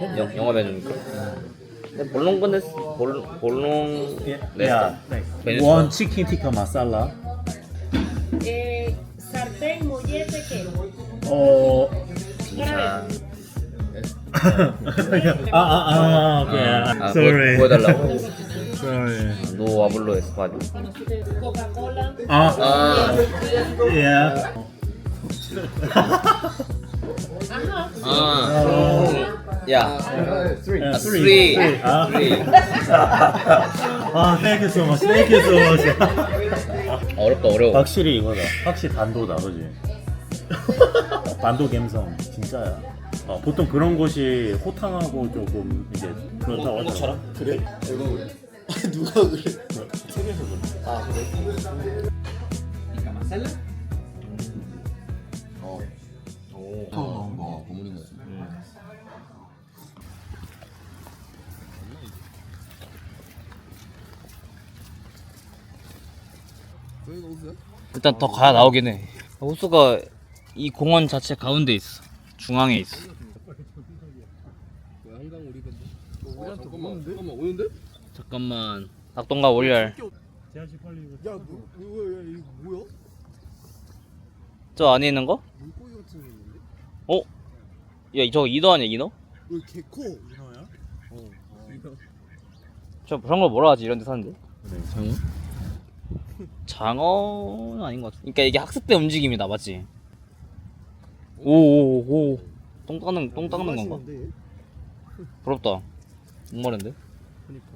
영, 영화 메뉴니까. 근데 볼롱 볼 볼롱 레스타. Venezuela. One chicken tikka masala. Eh, sartén, mollete, ¿qué? 어. 자, 아, 아, 아, 오케이. 아, Sorry. 뭐, 보여 달라고. Sorry. 노 아블로 에스파뇰. Coca-Cola. 아, 아, yeah. 아, 야, Yeah, 아, three, 아, three. 아, thank you so much. Thank you so much. 어렵다 어려워. 확실히 이거다. 확실히 반도다, 그지? 반도 감성 진짜야. 어, 보통 그런 곳이 호탕하고 조금 이제 그렇다고 하더라고. 그래? 내가 그래. 누가 그래? 책에서 그래. 아 그래? 처음 나온 거 버무린 거지. 저희가 웃어요? 일단 더 가야 나오긴 해. 호수가 이 공원 자체 가운데 있어. 중앙에 있어. 왜 한강 우리 건데? 우리한테 오는데? 잠깐만 오는데? 잠깐만. 낙동강 올열. 제아씨 빨리 이거. 야, 너, 이거 야, 이거 뭐야? 저 안에 있는 거? 물고기 같은 게 있는데? 어? 야, 저거 인어 아니야, 인어? 이거 개코. 이거야? 어. 이거. 저 그런 걸 뭐라 하지 이런 데 사는데? 그래. 장어? 장어는 아닌 것 같아. 그러니까 이게 학습대 움직임이다, 맞지? 오오오. 똥 닦는 똥 닦는 건가? 얘? 부럽다. 목마른데? 그니까.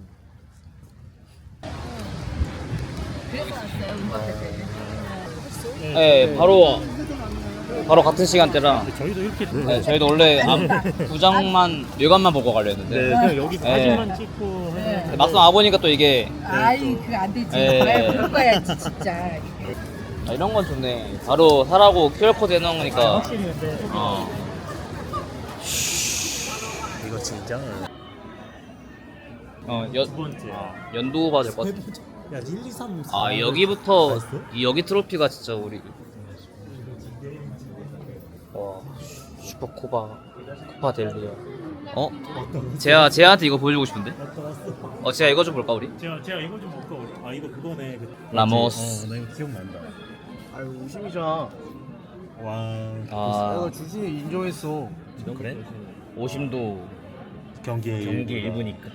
네, 바로 바로 같은 시간대랑 저희도 이렇게 네, 저희도 원래 앞 구장만 묘관만 보고 가려 네, 했는데 그냥 여기 네. 사진만 찍고 하는 막상 와 보니까 또 이게 아이 그거 안 되지. 예. 봐야 볼 거야지 진짜. 아, 이런 건 좋네. 바로 사라고 QR 코드 해놓은 거니까. 확실히 근데 어. 이거 진짜 어, 연, 두 번째. 연두 받을 것 같아. 야, 1, 2, 3, 4. 아, 여기부터? 이 여기 트로피가 진짜 우리. 와, 슈퍼 코바, 코파 델리아. 어? 제아, 제아한테 이거 보여주고 싶은데? 어, 제아 이거 좀 볼까, 우리? 제가 제가 이거 좀 볼까 우리. 아 이거 그거네. 그, 라모스. 어, 나 이거 기억난다. 아유, 우심이잖아. 와. 아, 내가 주진이 인정했어. 그래? 오심도 경기 일부다. 일부니까.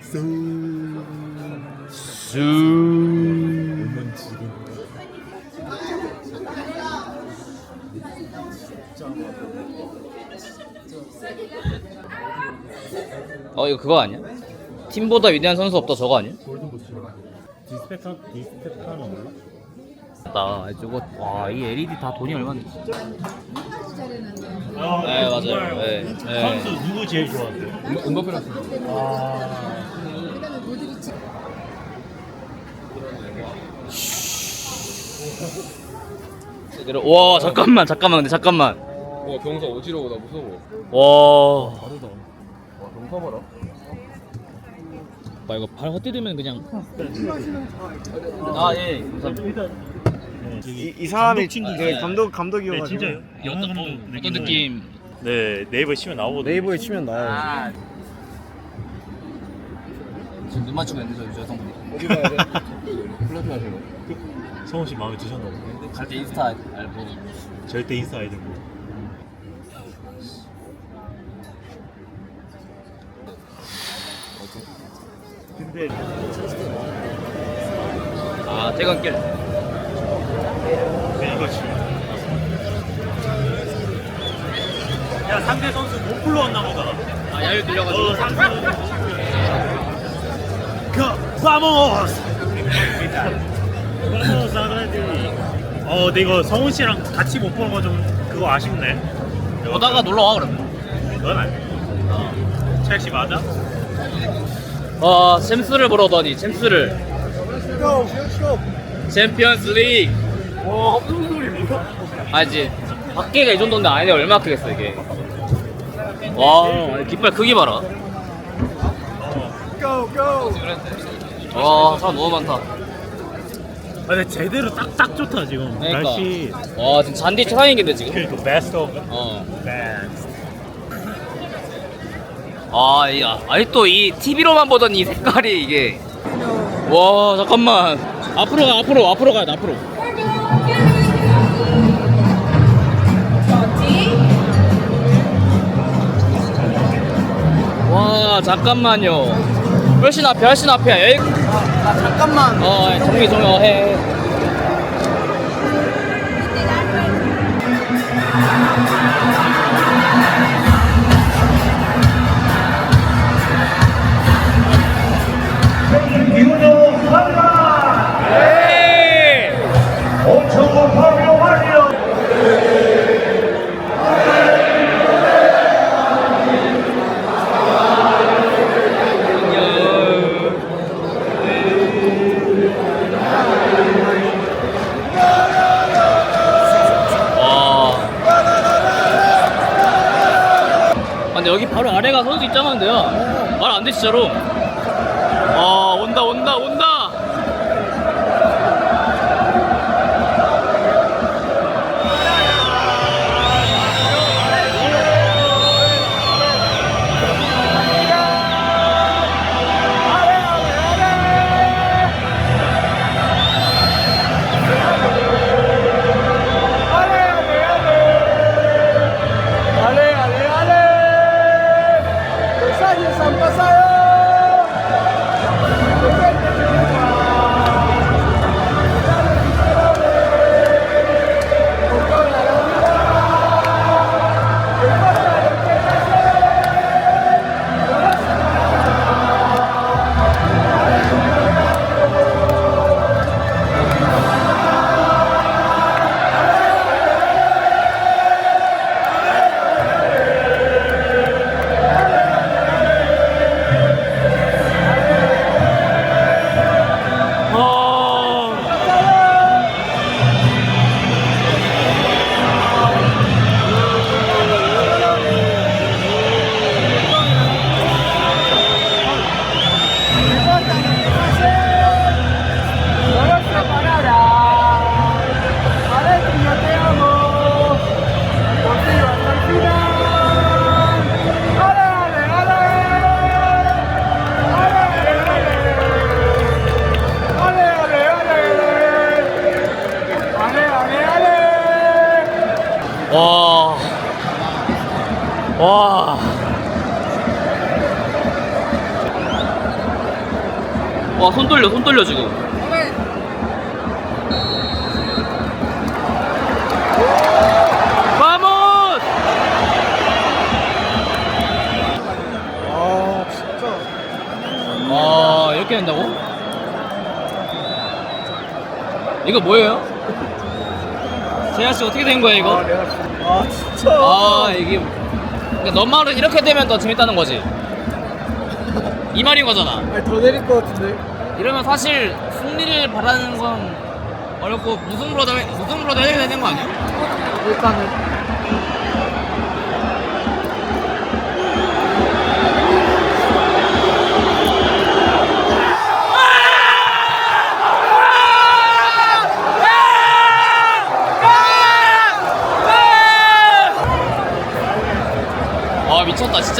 쓱. 수. 어, 이거 그거 아니야? 팀보다 위대한 선수 없다 저거 아니야? 디스펙터는 몰라? 나 저거 와이 LED 다 돈이 얼마인데? 아, 네 맞아요. 네, 네. 선수 누구 제일 좋아하세요? 음바페랑 아. 와 잠깐만 잠깐만 근데 잠깐만. 와, 경사 어지러워. 나 무서워. 와. 다르다. 와, 경사 봐라. 나 이거 발 헛디디면 그냥. 아 예. 감사합니다. 네, 저기 이 사람이 감독 네, 감독 감독이어가지고 네, 진짜 영화 어떤, 어, 어떤 느낌? 네 네이버에 치면 나오거든요. 네이버에 치면 나와요. 아. 지금 눈 맞추고 있는데 저 여성분이. 어디 가야 돼? 플라피 하시러. 성훈 씨 마음에 드셨나 보네. 갈때 인스타 알고. 절대 인싸 아이들. 근데 아 퇴근길. 이거 지금. 야 상대 선수 못 불러왔나 보다. 아 야유 들려가지고. 어 상대. 그 바모스. 바모스 아그라디. 어, 근데 이거 성훈 씨랑 같이 못 보는 거 좀 그거 아쉽네. 오다가 놀러 와 그러면. 그건 아니야. 첼시 맞아? 아 챔스를 보러 오더니 챔스를. 챔피언스 리그. 와, 무슨 소리 뭐야? 아니지 밖에가 이 정도인데 안에 얼마나 크겠어 이게 와 깃발 크기 봐라 와 사람 너무 많다 아, 근데 제대로 딱딱 좋다 지금. 그러니까. 날씨. 와 지금 잔디 최상위인데 지금 그 베스트 오브 어 베스트. 아, 이, 아니 또이 TV로만 보던 이 색깔이 이게. 와, 잠깐만. 앞으로 가, 앞으로, 앞으로 가야 돼, 앞으로. 와, 잠깐만요. 훨씬 앞에, 훨씬 앞이야. 여기. 아, 잠깐만. 어, 정리 좀 해. 에 진짜로. 아, 온다, 온다, 온다! 와. 와. 와, 손 떨려, 손 떨려, 지금. 바몬! 아, 진짜. 아, 이렇게 된다고? 이거 뭐예요? 재하 씨 어떻게 된 거야, 이거? 아 진짜. 아 이게 그러니까 너 말은 이렇게 되면 더 재밌다는 거지? 이 말인 거잖아. 아니 더 내릴 것 같은데. 이러면 사실 승리를 바라는 건 어렵고 무승부로도 해- 무승부로도 해야 되는 거 아니야? 일단은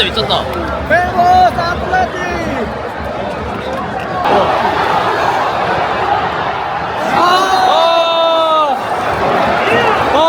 미쳤다 진짜 미쳤다 페고 사플라티 아! 아! 와!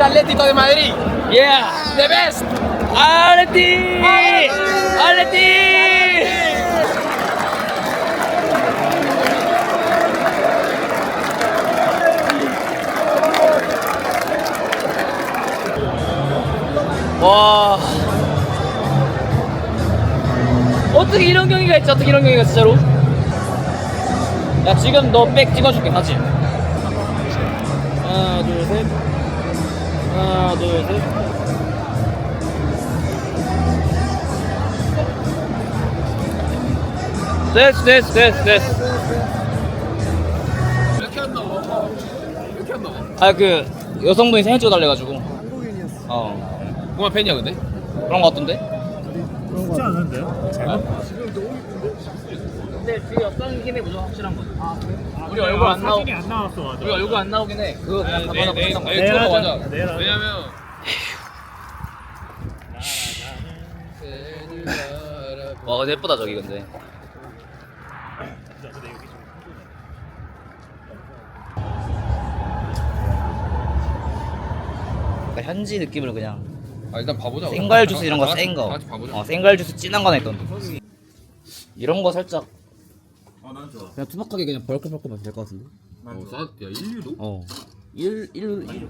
Atlético de Madrid. Yeah, the best. 알레티! 알레티! 와. 어떻게 이런 경기가 있지? 어떻게 이런 경기가 진짜로? 야, 지금 너 백 찍어줄게, 같이. 하나, 둘, 셋. 하나, 둘, 셋. 됐어 됐어 됐어 됐어. 이렇게 한다고? 이렇게 한다고? 아그 여성분이 사진 찍어달래가지고. 한국인이었어. 어 그만 팬이야 근데? 그런 거 같던데. 쉽지 않은데요? 잘못 근데 뒤에 어떤 힘이 무조건 확실한 거야. 아, 우리 얼굴 안 나오. 사진이 안 나왔어 맞아 우리 얼굴 안 나오긴 해. 그거 그냥 보는 거. 내일 내일 투어 하자. 가자. 내일 하자. 왜냐면 와 근데 예쁘다 저기 근데. 그러니까 현지 느낌으로 그냥 아 일단 봐보자. 생과일 주스 이런 거다 같이- 센 거. 다 같이 봐보자. 어 생과일 주스 진한 거 냈던. 이런 거 살짝 어난 좋아 그냥 투박하게 그냥 벌컥벌컥 마시면 될 것 같은데. 어, 싸, 야 1유로? 어. 1 1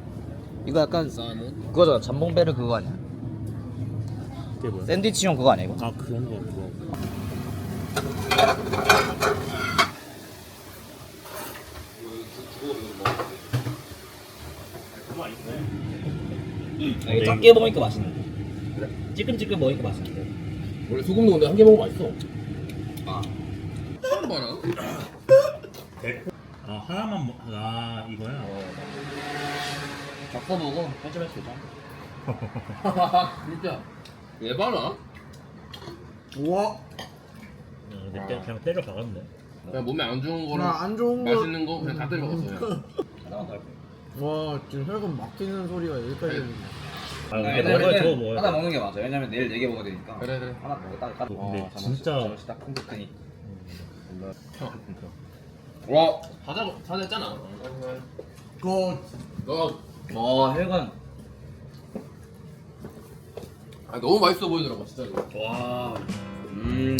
이거 약간 싸는? 그거잖아. 잠봉베르 그거 아니야? 이게 뭐야? 샌드위치용 그거 아니야 이거? 아 그런 거 그거 이게 작게 먹으니까 맛있는데. 그래? 찌끔찌끔 먹으니까 맛있는데. 원래 소금 넣는데 한 개 먹으면 맛있어. 아. 처음 봐라. 아 하나만 먹... 아 이거야? 겪어보고 편집할 수 있잖아. 진짜. 왜 봐라? 우와. 음, 근데 때- 그냥 때려 박았네 그냥 몸에 안 좋은 거랑 나안 좋은 거. 맛있는 거 그냥 다 때려 먹었어 그냥. 와 지금 혈관 막히는 소리가 여기까지 들리네. 아 근데 너가 저거 먹어야 하나 돼 먹는 게 맞아. 왜냐면 내일 4개 먹어야 되니까. 그래 그래. 하나 먹어 딱 딱. 근데 진짜 딱 큼직하니. 와 사자 사자했잖아. 그거 너 와 혈관. 아, 너무 맛있어 보이더라고 진짜. 와. 음.